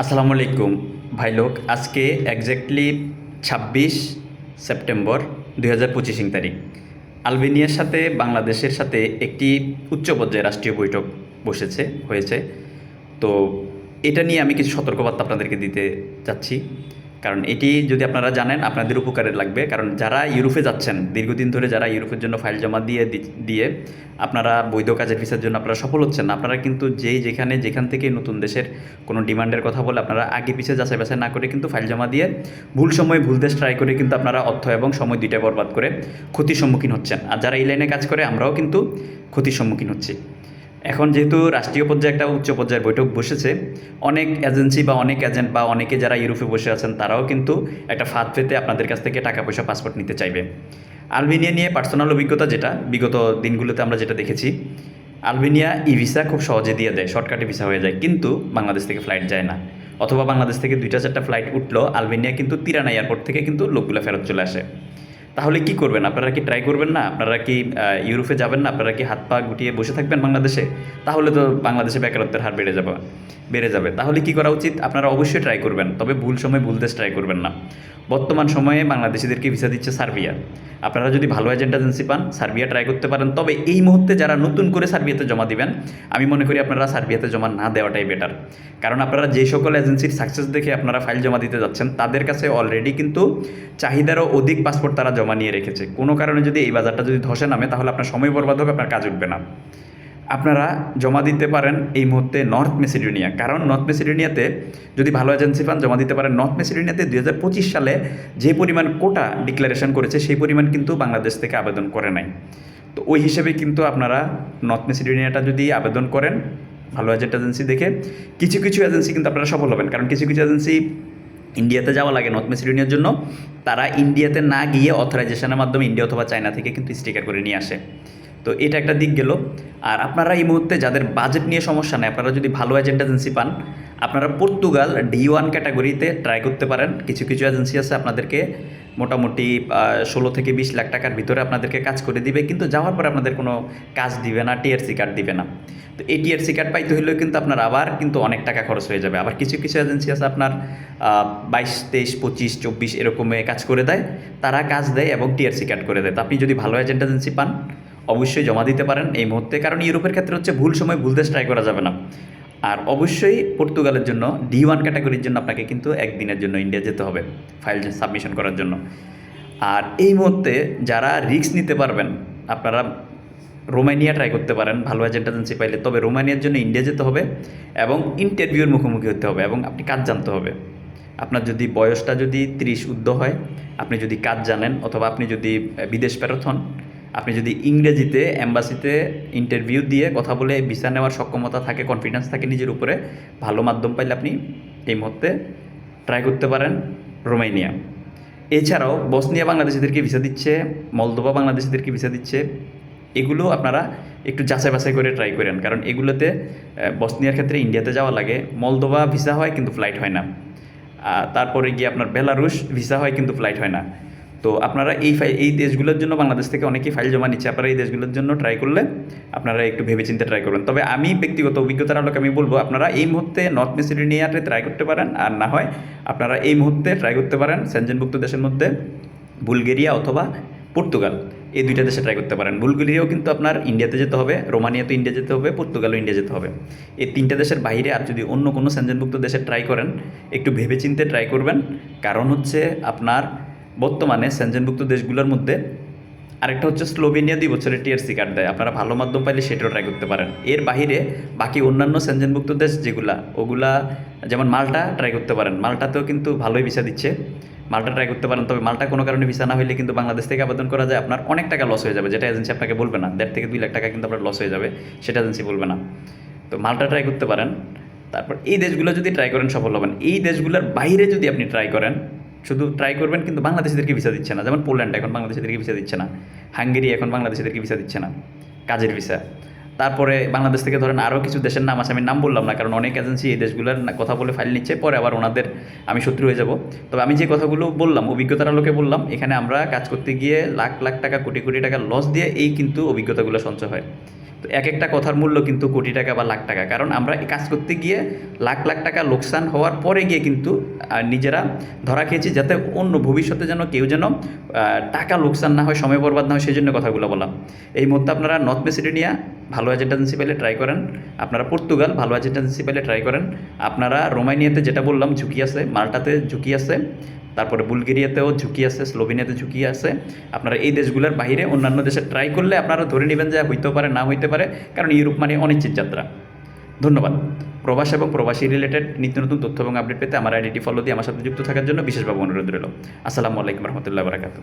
আসসালামু আলাইকুম। ভাই লোক, আজকে একজ্যাক্টলি ছাব্বিশ সেপ্টেম্বর দুই হাজার পঁচিশ তারিখ। আলবেনিয়ার সাথে বাংলাদেশের সাথে একটি উচ্চ পর্যায়ে রাষ্ট্রীয় বৈঠক বসেছে, হয়েছে। তো এটা নিয়ে আমি কিছু সতর্কবার্তা আপনাদেরকে দিতে চাচ্ছি কারণ এটি যদি আপনারা জানেন, আপনাদের উপকারে লাগবে। কারণ যারা ইউরোপে যাচ্ছেন, দীর্ঘদিন ধরে যারা ইউরোপের জন্য ফাইল জমা দিয়ে দিয়ে আপনারা বৈধ কাজের ভিসার জন্য আপনারা সফল হচ্ছেন না, আপনারা কিন্তু যেই যেখানে, যেখান থেকে নতুন দেশের কোনো ডিমান্ডের কথা বলে আপনারা আগে পিছিয়ে যাচাই বাছাই না করে কিন্তু ফাইল জমা দিয়ে ভুল সময় ভুল দেশ ট্রাই করে কিন্তু আপনারা অর্থ এবং সময় দুইটা বরবাদ করে ক্ষতির সম্মুখীন হচ্ছেন। আর যারা এই লাইনে কাজ করে, আমরাও কিন্তু ক্ষতির সম্মুখীন হচ্ছি। এখন যেহেতু রাষ্ট্রীয় পর্যায়ে একটা উচ্চ পর্যায়ের বৈঠক বসেছে, অনেক এজেন্সি বা অনেক এজেন্ট বা অনেকে যারা ইউরোপে বসে আছেন, তারাও কিন্তু একটা ফাঁদ পেতে আপনাদের কাছ থেকে টাকা পয়সা পাসপোর্ট নিতে চাইবে। আলবেনিয়া নিয়ে পার্সোনাল অভিজ্ঞতা যেটা, বিগত দিনগুলোতে আমরা যেটা দেখেছি, আলবেনিয়া ই ভিসা খুব সহজে দিয়ে দেয় শর্টকাটে ভিসা হয়ে যায়, কিন্তু বাংলাদেশ থেকে ফ্লাইট যায় না। অথবা বাংলাদেশ থেকে দুইটা, চারটা ফ্লাইট উঠল, আলবেনিয়া কিন্তু তিরানা এয়ারপোর্ট থেকে কিন্তু লোকগুলো ফেরত চলে আসে। তাহলে কি করবেন? আপনারা কি ট্রাই করবেন না? আপনারা কি ইউরোপে যাবেন না? আপনারা কি হাত পা গুটিয়ে বসে থাকবেন বাংলাদেশে? তাহলে তো বাংলাদেশে বেকারত্বের হার বেড়ে যাবে বেড়ে যাবে। তাহলে কি করা উচিত? আপনারা অবশ্যই ট্রাই করবেন, তবে ভুল সময় ভুল দেশ ট্রাই করবেন না। বর্তমান সময়ে বাংলাদেশিদেরকে ভিসা দিচ্ছে সার্বিয়া। আপনারা যদি ভালো এজেন্ট এজেন্সি পান, সার্বিয়া ট্রাই করতে পারেন। তবে এই মুহূর্তে যারা নতুন করে সার্বিয়াতে জমা দিবেন, আমি মনে করি আপনারা সার্বিয়াতে জমা না দেওয়াটাই বেটার কারণ আপনারা যে সকল এজেন্সির সাকসেস দেখে আপনারা ফাইল জমা দিতে যাচ্ছেন, তাদের কাছে অলরেডি কিন্তু চাহিদারও অধিক পাসপোর্ট তারা জমা নিয়ে রেখেছে। কোনো কারণে যদি এই বাজারটা যদি ধসে নামে, তাহলে আপনার সময় বরবাদ হবে, আপনার কাজ উঠবে না। আপনারা জমা দিতে পারেন এই মুহূর্তে নর্থ মেসিডোনিয়া কারণ নর্থ মেসিডোনিয়াতে যদি ভালো এজেন্সি পান, জমা দিতে পারেন। নর্থ মেসিডোনিয়াতে দুই পঁচিশ সালে যে পরিমাণ কোটা ডিক্লারেশন করেছে, সেই পরিমাণ কিন্তু বাংলাদেশ থেকে আবেদন করে নাই। তো ওই হিসেবে কিন্তু আপনারা নর্থ মেসিডোনিয়াটা যদি আবেদন করেন, ভালো এজেন্ট এজেন্সি দেখে, কিছু কিছু এজেন্সি কিন্তু আপনারা সফল হবেন। কারণ কিছু কিছু এজেন্সি ইন্ডিয়াতে যাওয়া লাগে নর্থ মেসিডোনিয়ার জন্য, তারা ইন্ডিয়াতে না গিয়ে অথরাইজেশনের মাধ্যমে ইন্ডিয়া অথবা চায়না থেকে কিন্তু স্টিকার করে নিয়ে আসে। তো এটা একটা দিক গেল। আর আপনারা এই মুহূর্তে যাদের বাজেট নিয়ে সমস্যা নেই, আপনারা যদি ভালো এজেন্ট এজেন্সি পান, আপনারা পর্তুগাল ডি ওয়ান ক্যাটাগরিতে ট্রাই করতে পারেন। কিছু কিছু এজেন্সি আছে আপনাদেরকে মোটামুটি ষোলো থেকে বিশ লাখ টাকার ভিতরে আপনাদেরকে কাজ করে দিবে। কিন্তু যাওয়ার পরে আপনাদের কোনো কাজ দিবে না, টিআরসি কার্ড দিবে না। তো এই টিআরসি কার্ড পাইতে হলেও কিন্তু আপনার আবার কিন্তু অনেক টাকা খরচ হয়ে যাবে। আবার কিছু কিছু এজেন্সি আছে আপনার বাইশ, তেইশ, পঁচিশ, চব্বিশ এরকমে কাজ করে দেয়। তারা কাজ দেয় এবং টিআরসি কার্ড করে দেয়। তো আপনি যদি ভালো এজেন্ট এজেন্সি পান, অবশ্যই জমা দিতে পারেন এই মুহূর্তে। কারণ ইউরোপের ক্ষেত্রে হচ্ছে ভুল সময় ভুল দেশ ট্রাই করা যাবে না। আর অবশ্যই পর্তুগালের জন্য ডি ওয়ান ক্যাটাগরির জন্য আপনাকে কিন্তু একদিনের জন্য ইন্ডিয়া যেতে হবে ফাইল সাবমিশন করার জন্য। আর এই মুহূর্তে যারা রিস্ক নিতে পারবেন, আপনারা রোমানিয়া ট্রাই করতে পারেন, ভালো এজেন্ট এজেন্সি পাইলে। তবে রোমানিয়ার জন্য ইন্ডিয়া যেতে হবে এবং ইন্টারভিউর মুখোমুখি হতে হবে এবং আপনি কাজ জানতে হবে। আপনার যদি বয়সটা যদি ত্রিশ ঊর্ধ্ব হয়, আপনি যদি কাজ জানেন অথবা আপনি যদি বিদেশ ফেরত হন আপনি যদি ইংরেজিতে অ্যাম্বাসিতে ইন্টারভিউ দিয়ে কথা বলে ভিসা নেওয়ার সক্ষমতা থাকে কনফিডেন্স থাকে নিজের উপরে, ভালো মাধ্যম পাইলে আপনি এই মুহূর্তে ট্রাই করতে পারেন রোমানিয়া। এছাড়াও বসনিয়া বাংলাদেশিদেরকে ভিসা দিচ্ছে মলদোবা বাংলাদেশিদেরকে ভিসা দিচ্ছে, এগুলো আপনারা একটু যাচাই বাছাই করে ট্রাই করেন। কারণ এগুলোতে বসনিয়ার ক্ষেত্রে ইন্ডিয়াতে যাওয়া লাগে মলদোবা ভিসা হয় কিন্তু ফ্লাইট হয় না। তারপরে গিয়ে আপনার বেলারুশ ভিসা হয় কিন্তু ফ্লাইট হয় না। তো আপনারা এই ফাইল এই দেশগুলোর জন্য বাংলাদেশ থেকে অনেকেই ফাইল জমা নিচ্ছে। আপনারা এই দেশগুলোর জন্য ট্রাই করলে আপনারা একটু ভেবেচিন্তে ট্রাই করবেন। তবে আমি ব্যক্তিগত অভিজ্ঞতার আলোকে আমি বলব, আপনারা এই মুহূর্তে নর্থ মেসিডোনিয়াতে ট্রাই করতে পারেন। আর না হয় আপনারা এই মুহূর্তে ট্রাই করতে পারেন সেনজেনভুক্ত দেশের মধ্যে বুলগেরিয়া অথবা পর্তুগাল। এই দুইটা দেশে ট্রাই করতে পারেন। বুলগেরিয়াও কিন্তু আপনার ইন্ডিয়াতে যেতে হবে রোমানিয়া তো ইন্ডিয়া যেতে হবে, পর্তুগালও ইন্ডিয়া যেতে হবে। এই তিনটা দেশের বাইরে আর যদি অন্য কোনো সেনজেনভুক্ত দেশে ট্রাই করেন, একটু ভেবেচিন্তে ট্রাই করবেন। কারণ হচ্ছে আপনার বর্তমানে সেনজেনভুক্ত দেশগুলোর মধ্যে আরেকটা হচ্ছে স্লোভেনিয়া দুই বছরের টিআরসি কার্ড দেয়। আপনারা ভালো মাধ্যম পাইলে সেটাও ট্রাই করতে পারেন। এর বাইরে বাকি অন্যান্য সেনজেনভুক্ত দেশ যেগুলা, ওগুলা যেমন মাল্টা ট্রাই করতে পারেন। মাল্টাতেও কিন্তু ভালোই ভিসা দিচ্ছে। মালটা ট্রাই করতে পারেন, তবে মালটা কোনো কারণে ভিসা না হলে কিন্তু বাংলাদেশ থেকে আবেদন করা যায়, আপনার অনেক টাকা লস হয়ে যাবে। যেটা এজেন্সি আপনাকে বলবে না। দেড় থেকে দুই লাখ টাকা কিন্তু আপনার লস হয়ে যাবে, সেটা এজেন্সি বলবে না। তো মালটা ট্রাই করতে পারেন। তারপর এই দেশগুলো যদি ট্রাই করেন সফল হবেন। এই দেশগুলোর বাইরে যদি আপনি ট্রাই করেন শুধু ট্রাই করবেন কিন্তু বাংলাদেশিদেরকে ভিসা দিচ্ছে না। যেমন পোল্যান্ড এখন বাংলাদেশিদেরকে ভিসা দিচ্ছে না। হাঙ্গেরি এখন বাংলাদেশিদেরকে ভিসা দিচ্ছে না। কাজের ভিসা তারপরে বাংলাদেশ থেকে ধরেন আরও কিছু দেশের নাম আছে, আমি নাম বললাম না, কারণ অনেক এজেন্সি এই দেশগুলোর কথা বলে ফাইল নিচ্ছে, পরে আবার ওনাদের আমি শত্রু হয়ে যাব। তবে আমি যে কথাগুলো বললাম, অভিজ্ঞতার আলোকে বললাম, এখানে আমরা কাজ করতে গিয়ে লাখ লাখ টাকা, কোটি কোটি টাকা লস দিয়ে এই কিন্তু অভিজ্ঞতাগুলো সঞ্চয় হয়। তো এক একটা কথার মূল্য কিন্তু কোটি টাকা বা লাখ টাকা। কারণ আমরা কাজ করতে গিয়ে লাখ লাখ টাকা লোকসান হওয়ার পরে গিয়ে কিন্তু নিজেরা ধরা খেয়েছি যাতে অন্য ভবিষ্যতে যেন কেউ যেন টাকা লোকসান না হয়, সময় বরবাদ না হয় সেই জন্য কথাগুলো বললাম। এই মুহূর্তে আপনারা নর্থ মেসিডোনিয়া ভালো এজেন্সি পেলে ট্রাই করেন। আপনারা পর্তুগাল ভালো এজেন্সি পেলে ট্রাই করেন। আপনারা রোমানিয়াতে যেটা বললাম, ঝুঁকি আছে, মাল্টাতে ঝুঁকি আছে। তারপরে বুলগেরিয়াতেও ঝুঁকি আছে, স্লোভেনিয়াতে ঝুঁকি আছে। আপনারা এই দেশগুলোর বাইরে অন্যান্য দেশে ট্রাই করলে আপনারা ধরে নেবেন যে হইতে পারে, না হইতে পারে, কারণ ইউরোপ মানে অনিশ্চিত যাত্রা। ধন্যবাদ। প্রবাস এবং প্রবাসী রিলেটেড নিত্য নতুন তথ্য এবং আপডেট পেতে আমার আইডিটি ফলো দিয়ে আমার সাথে যুক্ত থাকার জন্য বিশেষভাবে অনুরোধ রইল। আসসালামু আলাইকুম রহমতুল্লাহ বারাকাতু